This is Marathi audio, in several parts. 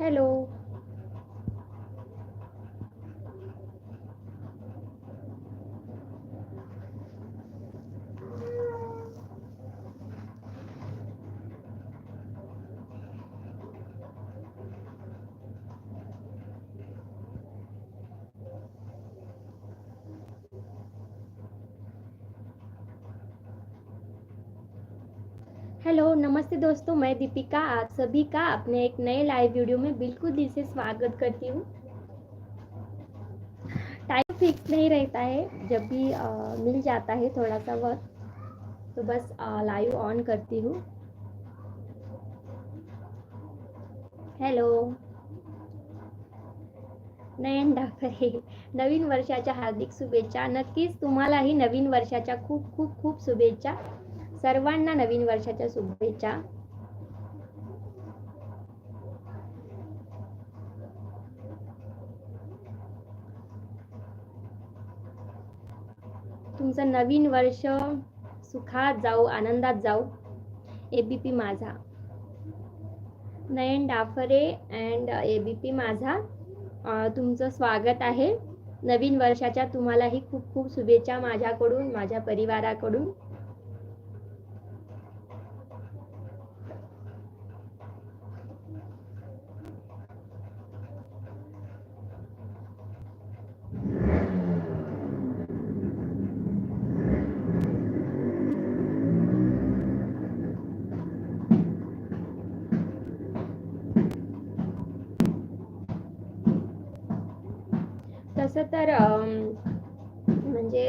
hello. हेलो नमस्ते दोस्तों मैं दीपिका आप सभी का अपने एक नए लाइव वीडियो में बिल्कुल दिल से स्वागत करती हूँ। टाइम फिक्स नहीं रहता है जब भी अ, मिल जाता है थोड़ा सा वक्त तो बस लाइव ऑन करती हूँ। हॅलो नयन डाकरे नवीन वर्षाच्या हार्दिक शुभेच्छा. नक्कीच तुम्हालाही नवीन वर्षाच्या खूप खूप खूप शुभेच्छा. सर्वांना नवीन वर्षाच्या शुभेच्छा. तुमचं नवीन वर्ष सुखात जाऊ आनंदात जाऊ एबीपी माझा. नयन डाफरे अँड एबीपी माझा. तुमचं स्वागत आहे. नवीन वर्षाच्या तुम्हालाही खूप खूप शुभेच्छा माझ्याकडून माझ्या परिवाराकडून. तसं तर म्हणजे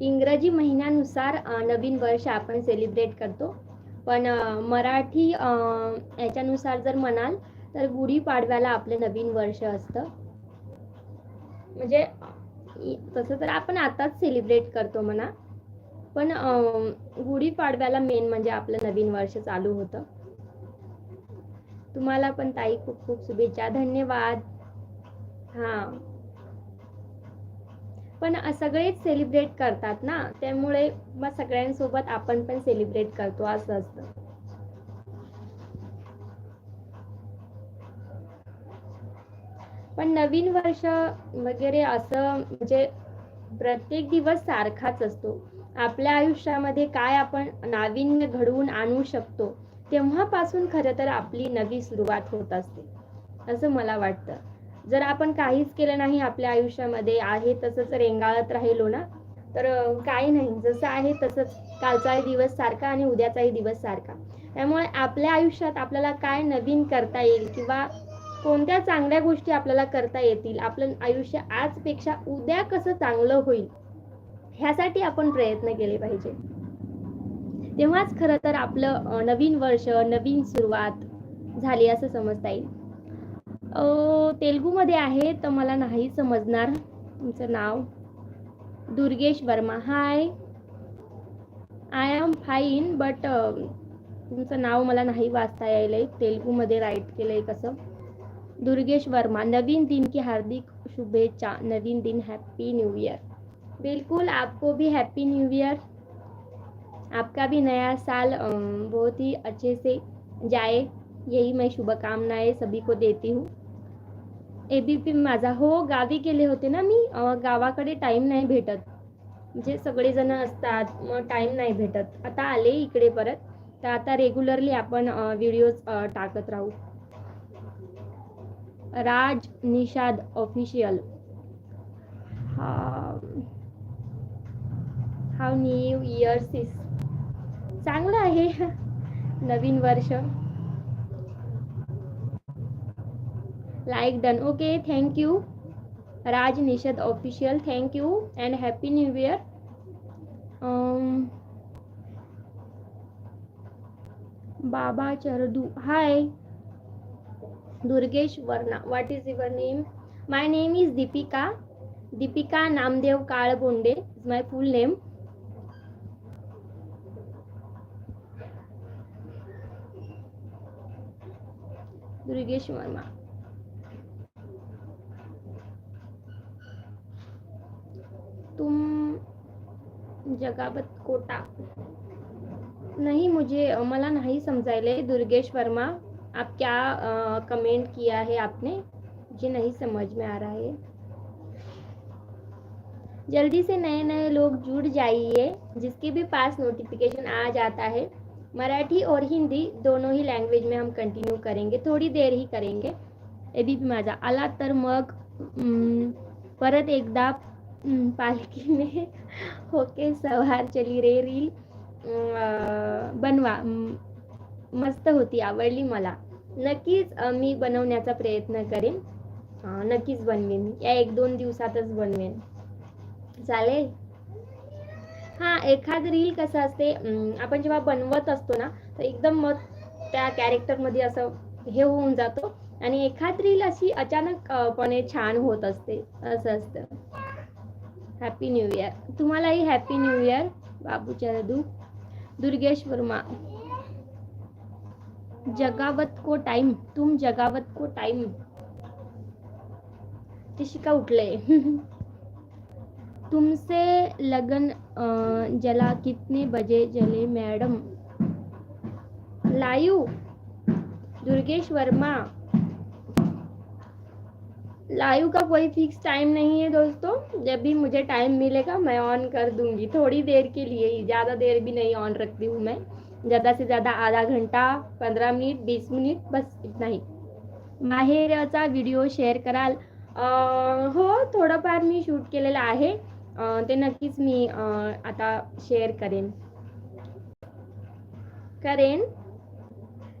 इंग्रजी महिन्यानुसार नवीन वर्ष आपण सेलिब्रेट करतो. पण मराठी याच्यानुसार जर म्हणाल तर गुढीपाडव्याला आपलं नवीन वर्ष असतं. म्हणजे तसं तर आपण आताच सेलिब्रेट करतो म्हणा. पण गुढीपाडव्याला मेन म्हणजे आपलं नवीन वर्ष चालू होतं. तुम्हाला पण ताई खूप खूप शुभेच्छा. धन्यवाद. हां. पण सगळेच सेलिब्रेट करतात ना? त्यामुळे मग सगळ्यांसोबत आपण पण सेलिब्रेट करतो असं असतं. पण नवीन वर्ष वगैरे असं म्हणजे प्रत्येक दिवस सारखाच असतो. आपल्या आयुष्यामध्ये काय आपण नाविन्य घडवून आणू शकतो तेव्हापासून खरं तर आपली नवी सुरुवात होत असते. असं मला वाटतं. जर आपण काहीच केलं नाही आपल्या आयुष्यामध्ये आहे तसंच रेंगाळत राहिलो ना तर काही नाही. जसं आहे तसंच कालचाही दिवस सारखा आणि उद्याचाही दिवस सारखा. त्यामुळे आपल्या आयुष्यात आपल्याला काय नवीन करता येईल किंवा कोणत्या चांगल्या गोष्टी आपल्याला करता येतील आपलं आयुष्य आजपेक्षा उद्या कसं चांगलं होईल ह्यासाठी आपण प्रयत्न केले पाहिजे. तेव्हाच खरं तर आपलं नवीन वर्ष नवीन सुरुवात झाली असं समजता येईल. तेलगूमध्ये आहे तर मला नाही समजणार. तुमचं नाव? Durgesh Verma. Hi I am fine but तुमचं नाव मला नाही वाचता यायलंय. तेलगूमध्ये राईट केलंय कसं? दुर्गेश वर्मा. नवीन दिन की हार्दिक शुभेच्छा. नवीन दिन हैप्पी न्यू ईयर बिल्कुल आपको भी हैप्पी न्यू ईयर आपका भी नया साल बहुत ही अच्छे से जाए. यही मैं शुभकामनाएं सभी को देती हूँ. ए बी पी माझा. हो गावी गेले होते ना मी. गावाकडे टाईम नाही भेटत. म्हणजे सगळेजण असतात मग टाईम नाही भेटत. आता आले इकडे परत. तर आता रेग्युलरली आपण व्हिडिओज टाकत राहू. Raj Nishad official how. New year sis चांगलं आहे. नवीन वर्ष. Like done okay thank you Raj Nishad official thank you and happy new year बाबा चरदू hi Durgesh Verma what is your name my name is Deepika Deepika Namdev Kalbonde is my full name Durgesh Verma तुम जगावत कोटा. नाही मुझे मला नाही समजायले दुर्गेश वर्मा आप क्या आ, कमेंट किया है आपने? मुझे नहीं समझ में आ रहा है. जल्दी से नए नए लोग जुड़ जाइए जिसके भी पास नोटिफिकेशन आ जाता है. मराठी और हिंदी दोनों ही लैंग्वेज में हम कंटिन्यू करेंगे. थोडी देर ही करेंगे. एबी पी माझा आला तर मग परत एकदा पालखी में होके सवार चली रे रील बनवा मस्त होती आवडली मला नक्कीच मी बनवण्याचा प्रयत्न करेन. नक्कीच बनवेन. या एक दोन दिवसातच बनवेन. चालेल? हा एखाद रील कसं असते आपण जेव्हा बनवत असतो ना तर एकदम मग त्या कॅरेक्टरमध्ये असं हे होऊन जातो. आणि एखाद रील अशी अचानक पणे छान होत असते. असं असतं. हॅपी न्यू इयर तुम्हालाही हॅपी न्यू इयर बाबूच्या रदू दुर्गेश वर्मा जगावत को टाइम तुम जगावत को टाइम शिका उठले. तुमसे लगन जला कितने बजे जले madam? Live Durgesh Verma live का कोई फिक्स टाइम नहीं है दोस्तों। जब भी मुझे टाइम मिलेगा मैं ऑन कर दूंगी। थोड़ी देर के लिए ही ज़्यादा देर भी नहीं ऑन रखती हूँ मैं। ज़्यादा से ज़्यादा आधा घंटा पंधरा मिनिट बीस मिनिट बस इतना ही। माहेरचा व्हिडिओ शेअर कराल। हो थोडंफार मी शूट केलेलं आहे. ते नक्कीच मी आता शेअर करेन. करेन.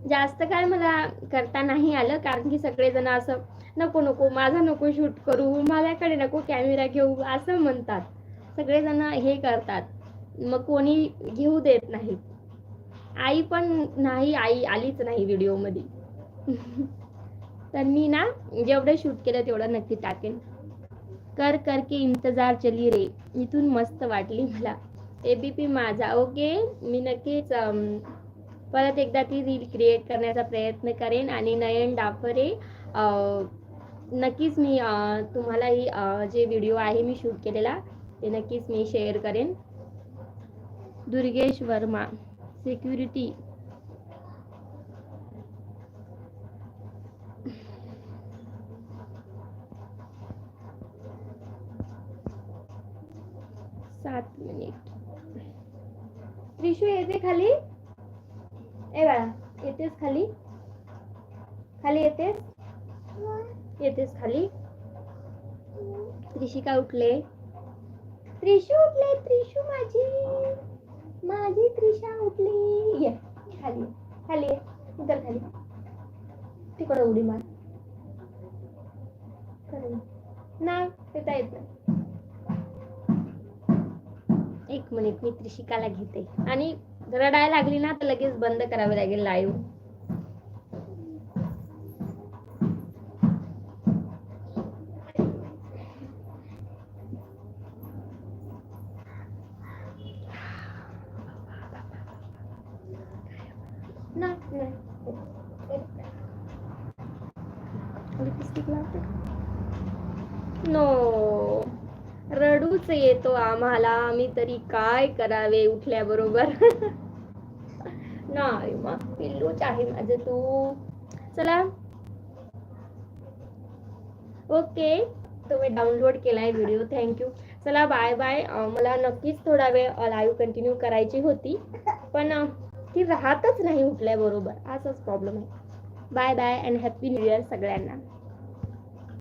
जास्त काय मला करता नाही आलं कारण की सगळेजण असं नको नको माझा नको शूट करू माझ्याकडे नको कॅमेरा घेऊ असं म्हणतात. सगळेजण हे करतात. मग कोणी घेऊ देत नाही. आई पण नाही आई आलीच नाही व्हिडिओमध्ये. तर मी ना जेवढं शूट केलं तेवढं नक्की टाकेन. कर करके इंतजार चली रे. इथून मस्त वाटली मला. एबीपी माझा. ओके मी नक्कीच परत एकदा ती रील क्रिएट करण्याचा प्रयत्न करेन. आणि नयन डाफरे नक्कीच मी तुम्हाला तुम्हालाही जे व्हिडिओ आहे मी शूट केलेला ते नक्कीच मी शेअर करेन. दुर्गेश वर्मा सिक्युरिटी. सात मिनिट. त्रिशू येते खाली? ए बाळा येतेस खाली? खाली येतेस? येतेस खाली. त्रिशिका उठले. त्रिशू उठले त्रिशू माझी. माझी त्रिशा उठली. ये खाली खाली ये. उतर खाली. तिकडे उडी मार. नाही येता येत नाही. एक मिनिट मी त्रिशिकाला घेते. आणि रडायला लागली ना तर लगेच बंद करावे लागेल लाईव्ह नाही लिपस्टिक लावते? नो. रडूच येतो आम्हाला. आम्ही तरी काय करावे उठल्याबरोबर? नाही मग पिल्लूच आहे माझं तू. चला. ओके. तुम्ही डाउनलोड केलाय व्हिडिओ. थँक्यू चला बाय बाय मला नक्कीच थोडा वेळ लाईव्ह कंटिन्यू करायची होती. पण ती राहतच नाही उठल्याबरोबर. असाच प्रॉब्लेम आहे. Bye bye and happy new year सगळ्यांना.